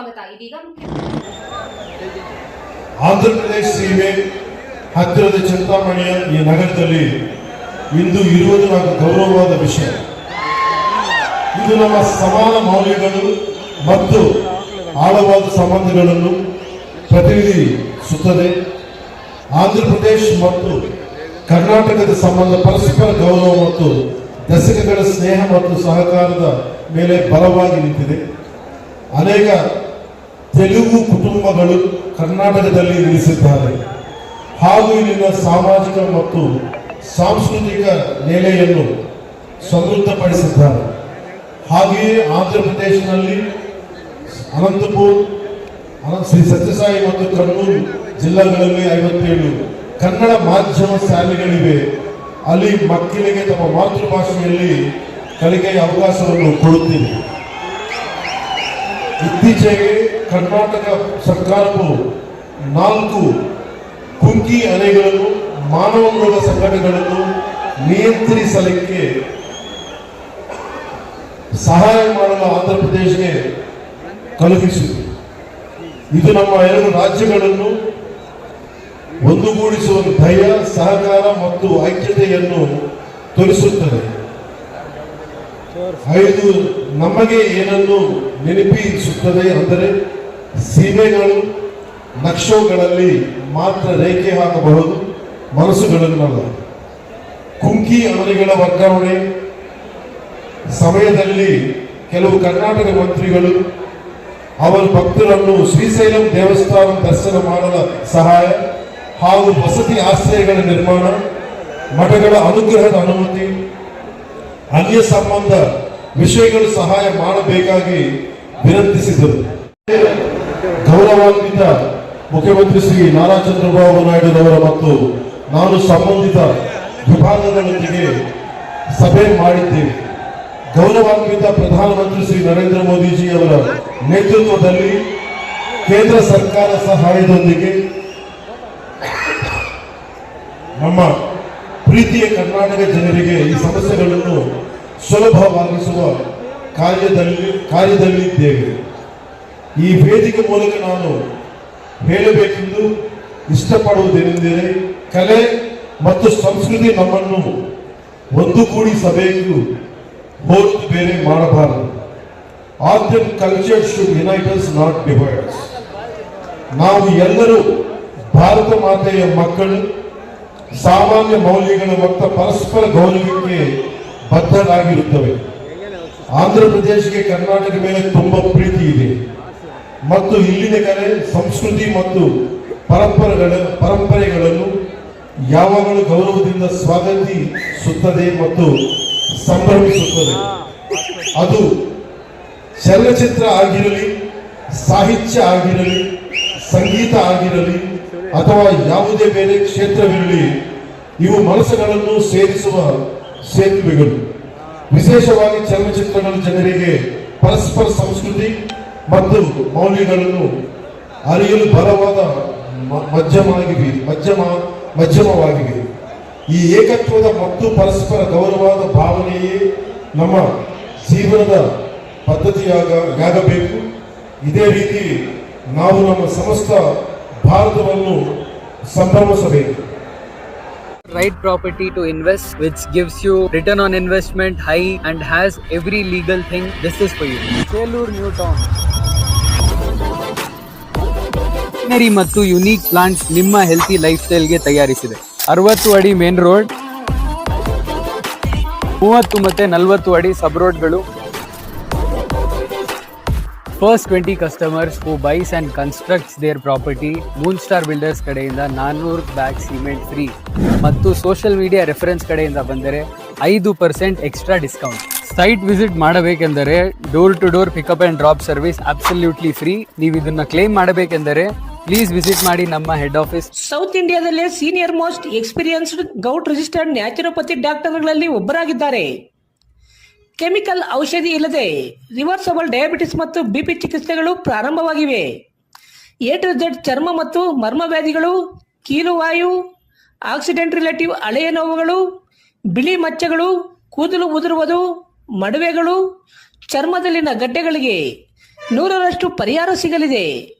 ಸ್ವಾಗತ ಇದೀಗ ಆಂಧ್ರ ಪ್ರದೇಶ ಸೀಮೆ ಹತ್ತಿರದ ಚಿಂತಾಮಣಿಯ ಈ ನಗರದಲ್ಲಿ ಇಂದು ಇರುವುದು నాకు ಗೌರವವಾದ ವಿಷಯ. ಇದು ನಮ್ಮ ಸಮಾನ ಮೌಲ್ಯಗಳು ಮತ್ತು ಆಳವಾದ ಸಂಬಂಧಗಳನ್ನು ಪ್ರತಿನಿಧಿಸುತ್ತದೆ. ಆಂಧ್ರ ಪ್ರದೇಶ ಮತ್ತು ಕರ್ನಾಟಕದ ಸಂಬಂಧ ಪರಸ್ಪರ ಗೌರವ ಮತ್ತು ದಶಕಗಳ ಸ್ನೇಹ ಮತ್ತು ಸಹಕಾರದ ಮೇಲೆ ಬಲವಾಗಿ ನಿಂತಿದೆ. ಅನೇಕ ತೆಲುಗು ಕುಟುಂಬಗಳು ಕರ್ನಾಟಕದಲ್ಲಿ ನೆಲೆಸಿದ್ದಾರೆ. ಹಾಗೂ ಇಲ್ಲಿನ ಸಾಮಾಜಿಕ ಮತ್ತು ಸಾಂಸ್ಕೃತಿಕ ನೆಲೆಯನ್ನು ಸಮೃದ್ಧಪಡಿಸಿದ್ದಾರೆ. ಹಾಗೆಯೇ ಆಂಧ್ರ ಪ್ರದೇಶದಲ್ಲಿ ಅನಂತಪುರ್, ಅನಂತ ಶ್ರೀ ಸತ್ಯಸಾಯಿ ಮತ್ತು ಕಣ್ಣೂರು ಜಿಲ್ಲೆಗಳಲ್ಲಿ ಐವತ್ತೇಳು ಕನ್ನಡ ಮಾಧ್ಯಮ ಶಾಲೆಗಳಿವೆ. ಅಲ್ಲಿ ಮಕ್ಕಳಿಗೆ ತಮ್ಮ ಮಾತೃಭಾಷೆಯಲ್ಲಿ ಕಲಿಕೆಯ ಅವಕಾಶವನ್ನು ಕೊಡುತ್ತಿವೆ ಇತ್ತೀಚೆಗೆ ಕರ್ನಾಟಕ ಸರ್ಕಾರವು ನಾಲ್ಕು ಕುಂಕಿ ಅಲೆಗಳನ್ನು, ಮಾನವ ಮೃಗ ಸಂಘಟನೆಗಳನ್ನು ನಿಯಂತ್ರಿಸಲಿಕ್ಕೆ ಸಹಾಯ ಮಾಡಲು ಆಂಧ್ರ ಪ್ರದೇಶಕ್ಕೆ ಇದು ನಮ್ಮ ಎರಡು ರಾಜ್ಯಗಳನ್ನು ಒಂದುಗೂಡಿಸುವ ಧೈರ್ಯ ಸಹಕಾರ ಮತ್ತು ಐಕ್ಯತೆಯನ್ನು ತೋರಿಸುತ್ತದೆ. ಐದು, ನಮಗೆ ಏನನ್ನು ನೆನಪಿಸುತ್ತದೆ ಅಂದರೆ ಸೀಮೆಗಳು, ನಕ್ಷೋಗಳಲ್ಲಿ ಮಾತ್ರ ರೇಖೆ ಹಾಕಬಹುದು ಮನಸ್ಸುಗಳನ್ನಲ್ಲ ಕುಂಕಿ ಅವರಿಗಳ ವರ್ಗಾವಣೆ, ಸಮಯದಲ್ಲಿ ಕೆಲವು ಕರ್ನಾಟಕ ಮಂತ್ರಿಗಳು, ಅವರ ಭಕ್ತರನ್ನು ಶ್ರೀಶೈಲಂ ದೇವಸ್ಥಾನ ದರ್ಶನ ಮಾಡಲ ಸಹಾಯ ಹಾಗೂ ವಸತಿ ಆಶ್ರಯಗಳ ನಿರ್ಮಾಣ, ಮಠಗಳ ಅನುಗ್ರಹದ ಅನುಮತಿ, ಅನ್ಯ ಸಂಬಂಧ ವಿಷಯಗಳು ಸಹಾಯ ಮಾಡಬೇಕಾಗಿ ವಿನಂತಿಸಿದರು. ಗೌರವಾನ್ವಿತ ಮುಖ್ಯಮಂತ್ರಿ ಶ್ರೀ ನಾರಾ ಚಂದ್ರಬಾಬು ನಾಯ್ಡುರವರ ಮತ್ತು ನಾನು ಸಂಬಂಧಿತ ವಿಭಾಗಗಳೊಂದಿಗೆ ಸಭೆ ಮಾಡಿದ್ದೇವೆ. ಗೌರವಾನ್ವಿತ ಪ್ರಧಾನಮಂತ್ರಿ ಶ್ರೀ ನರೇಂದ್ರ ಮೋದಿಜಿ ಅವರ ನೇತೃತ್ವದಲ್ಲಿ ಕೇಂದ್ರ ಸರ್ಕಾರ ಸಹಾಯದೊಂದಿಗೆ ನಮ್ಮ ಪ್ರೀತಿಯ ಕರ್ನಾಟಕ ಜನರಿಗೆ ಈ ಸಮಸ್ಯೆಗಳನ್ನು ಸುಲಭವಾಗಿಸುವ ಕಾರ್ಯದಲ್ಲಿ ಕಾರ್ಯದಲ್ಲಿದ್ದೇವೆ. ಈ ವೇದಿಕೆ ಮೂಲಕ ನಾನು ಹೇಳಬೇಕೆಂದು ಇಷ್ಟಪಡುವುದೇನೆಂದರೆ ಕಲೆ ಮತ್ತು ಸಂಸ್ಕೃತಿ ನಮ್ಮನ್ನು ಒಂದುಗೂಡಿಸಬೇಕು ಹೊರತು ಬೇರೆ ಮಾಡಬಾರದು. And culture should unite us not divide us ನಾವು ಎಲ್ಲರೂ ಭಾರತ ಮಾತೆಯ ಮಕ್ಕಳು, ಸಾಮಾನ್ಯ ಮೌಲ್ಯಗಳ ಮತ್ತು ಪರಸ್ಪರ ಗೌರವಕ್ಕೆ ಬದ್ಧರಾಗಿರುತ್ತವೆ. ಆಂಧ್ರ ಪ್ರದೇಶಕ್ಕೆ ಕರ್ನಾಟಕ ಮೇಲೆ ತುಂಬಾ ಪ್ರೀತಿ ಇದೆ. ಮತ್ತು ಇಲ್ಲಿನ ಕಲೆ ಸಂಸ್ಕೃತಿ ಮತ್ತು ಪರಂಪರೆಗಳ ಪರಂಪರೆಗಳನ್ನು ಯಾವಾಗಲೂ ಗೌರವದಿಂದ ಸ್ವಾಗತಿಸುತ್ತದೆ ಮತ್ತು ಸಂಭ್ರಮಿಸುತ್ತದೆ. ಅದು ಚಲನಚಿತ್ರ ಆಗಿರಲಿ, ಸಾಹಿತ್ಯ ಆಗಿರಲಿ, ಸಂಗೀತ ಆಗಿರಲಿ, ಅಥವಾ ಯಾವುದೇ ಬೇರೆ ಕ್ಷೇತ್ರವಿರಲಿ, ಇವು ಮನಸ್ಸುಗಳನ್ನು ಸೇರಿಸುವ ಸೇತುವೆಗಳು. ವಿಶೇಷವಾಗಿ ಚಲನಚಿತ್ರಗಳ ಜನರಿಗೆ ಪರಸ್ಪರ ಸಂಸ್ಕೃತಿ ಮತ್ತು ಮೌಲ್ಯಗಳನ್ನು ಅರಿಯಲು ಬಲವಾದ ಮ- ಮಧ್ಯಮವಾಗಿವೆ ಮಧ್ಯಮ ಮಧ್ಯಮವಾಗಿವೆ. ಈ ಏಕತ್ವದ ಮತ್ತು ಪರಸ್ಪರ ಗೌರವದ ಭಾವನೆಯೇ ನಮ್ಮ ಜೀವನದ ಪದ್ಧತಿಯಾಗ ಆಗಬೇಕು ಇದೇ ರೀತಿ ನಾವು ನಮ್ಮ ಸಮಸ್ತ ಭಾರತವನ್ನು ಸಂಭ್ರಮಿಸಬೇಕು. Right property to invest which gives you return on investment high and has every legal thing this is for you. Selur New Town Greenery ಮತ್ತು ಯುನೀಕ್ ಪ್ಲಾಂಟ್ಸ್ ನಿಮ್ಮ ಹೆಲ್ತಿ ಲೈಫ್ ಸ್ಟೈಲ್ಗೆ ತಯಾರಿಸಿದೆ. ಅರವತ್ತು ಅಡಿ ಮೇನ್ ರೋಡ್ ಮೂವತ್ತು ಮತ್ತೆ ನಲವತ್ತು ಅಡಿ ಸಬ್ ರೋಡ್ಗಳು first twenty customers who buys and constructs their property Moon Star Builders ಕಡೆಯಿಂದ ನಾನ್ನೂರು ಬ್ಯಾಗ್ ಸಿಮೆಂಟ್ ಫ್ರೀ ಮತ್ತು ಸೋಷಿಯಲ್ ಮೀಡಿಯಾ ರೆಫರೆನ್ಸ್ ಕಡೆಯಿಂದ ಬಂದರೆ ಐದು percent extra discount site visit ಮಾಡಬೇಕೆಂದರೆ door to door pickup and drop service absolutely free ನೀವು ಇದನ್ನು claim ಮಾಡಬೇಕೆಂದರೆ ಪ್ಲೀಸ್ ವಿಸಿಟ್ ಮಾಡಿ ನಮ್ಮ head office south ಇಂಡಿಯಾದಲ್ಲೇ senior most experienced govt registered naturopathy ಡಾಕ್ಟರ್ಗಳಲ್ಲಿ ಒಬ್ಬರಾಗಿದ್ದಾರೆ. ಕೆಮಿಕಲ್ ಔಷಧಿ ಇಲ್ಲದೆ ರಿವರ್ಸಬಲ್ ಡಯಾಬಿಟಿಸ್ ಮತ್ತು ಬಿಪಿ ಚಿಕಿತ್ಸೆಗಳು ಪ್ರಾರಂಭವಾಗಿವೆ. ಎ ಟು ಚರ್ಮ ಮತ್ತು ಮರ್ಮ ವ್ಯಾಧಿಗಳು ಕೀಲುವಾಯು ಆಕ್ಸಿಡೆಂಟ್ ರಿಲೇಟಿವ್ ಹಳೆಯ ನೋವುಗಳು, ಬಿಳಿ ಮಚ್ಚೆಗಳು, ಕೂದಲು ಉದುರುವುದು, ಮಡುವೆಗಳು, ಚರ್ಮದಲ್ಲಿನ ಗಡ್ಡೆಗಳಿಗೆ ನೂರರಷ್ಟು ಪರಿಹಾರ ಸಿಗಲಿದೆ.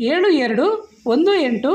ಏಳು ಎರಡು ಒಂದು ಎಂಟು